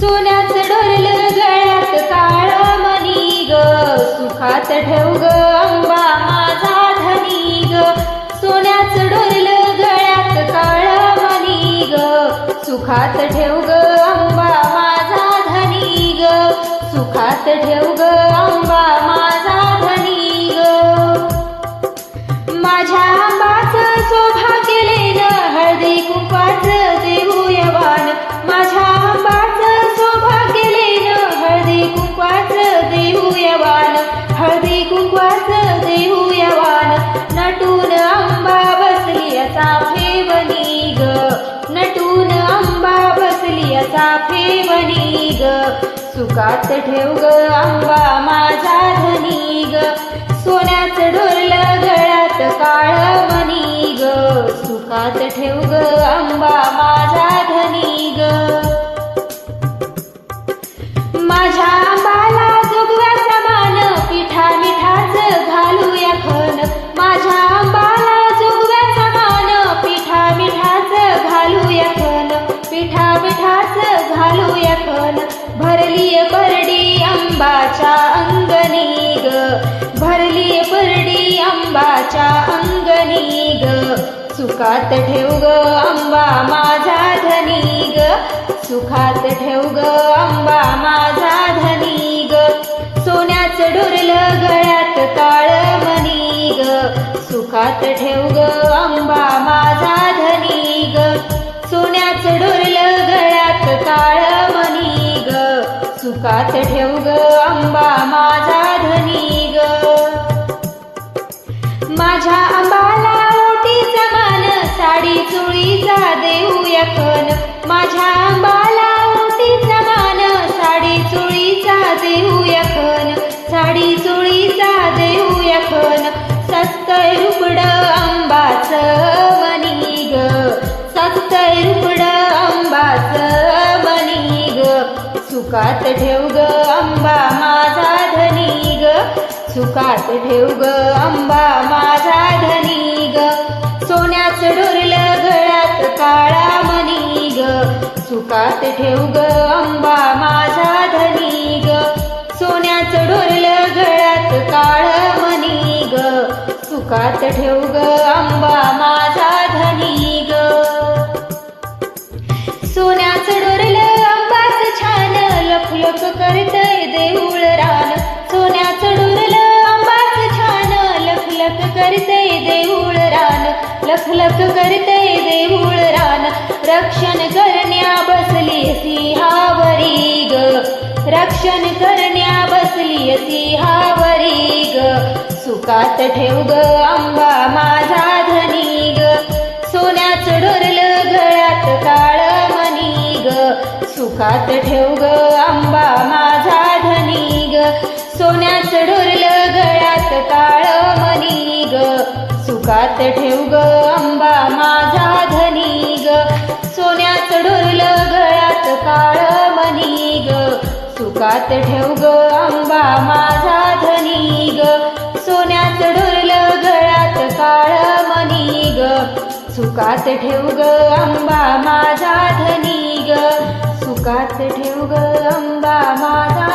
सोन्याचं डोरलं गळ्यात काळ मनी ग. सुखात ठेव ग अंबा माझा धनी ग. सोन्याचं डोरलं गळ्यात काळ मनी ग. सुखात ठेव ग अंबा माझा धनी ग. सुखात ठेव ग अंबा फेवणी ग. सुखात ठेव ग आंबा माझा धनी ग. सोन्याचं ढोरल गळ्यात काळ मनी ग. सुखात ठेव ग आंबा मिठा मिठास घालूया कण. भरलीय परडी अंबाच्या अंगणी ग. भरलीय परडी अंबाच्या अंगणी ग. सुखात ठेव ग अंबा माझा धनी ग. सुखात ठेव ग अंबा माझा धनी ग. सोन्याचं डोरल गळ्यात काळ मनी ग. सुखात ठेव ग अंबा माझा धनी सुखात ठेव ग आंबा माझा धनी ग. माझ्या आंबाला ओटी समान साडी चुळीचा देऊया खन माझ्या अंबा सुखात ठेव ग अंबा माझा धनी ग. सुखात ठेव ग अंबा माझा धनी ग. सोन्याचं डोरल गळ्यात काळा मनी ग. सुखात ठेव ग अंबा माझा धनी ग. सोन्याचं डोरल गळ्यात काळ मनी ग. सुखात ठेव ग अंबा माझा करते देऊळ रान रक्षण करण्या बसली सिंहावरी ग. रक्षण करण्या बसली सिंहावरी ग. सुखात ठेव ग आंबा माझा धनी ग. सोन्याचं डोरलं गळ्यात काळ मनी ग. सुखात ठेव ग आंबा माझा धनी ग. सोन्याचं डोरलं गळ्यात काळ मनी ग. सुखात ठेव ग अंबा माझा धनी ग. सोन्याचं डोरलं गळ्यात काळ मनी ग. सुखात ठेव ग अंबा माझा धनी ग. सोन्याचं डोरलं गळ्यात काळ मनी ग. सुखात ठेव ग अंबा माझा धनी ग. सुखात ठेव ग अंबा माझा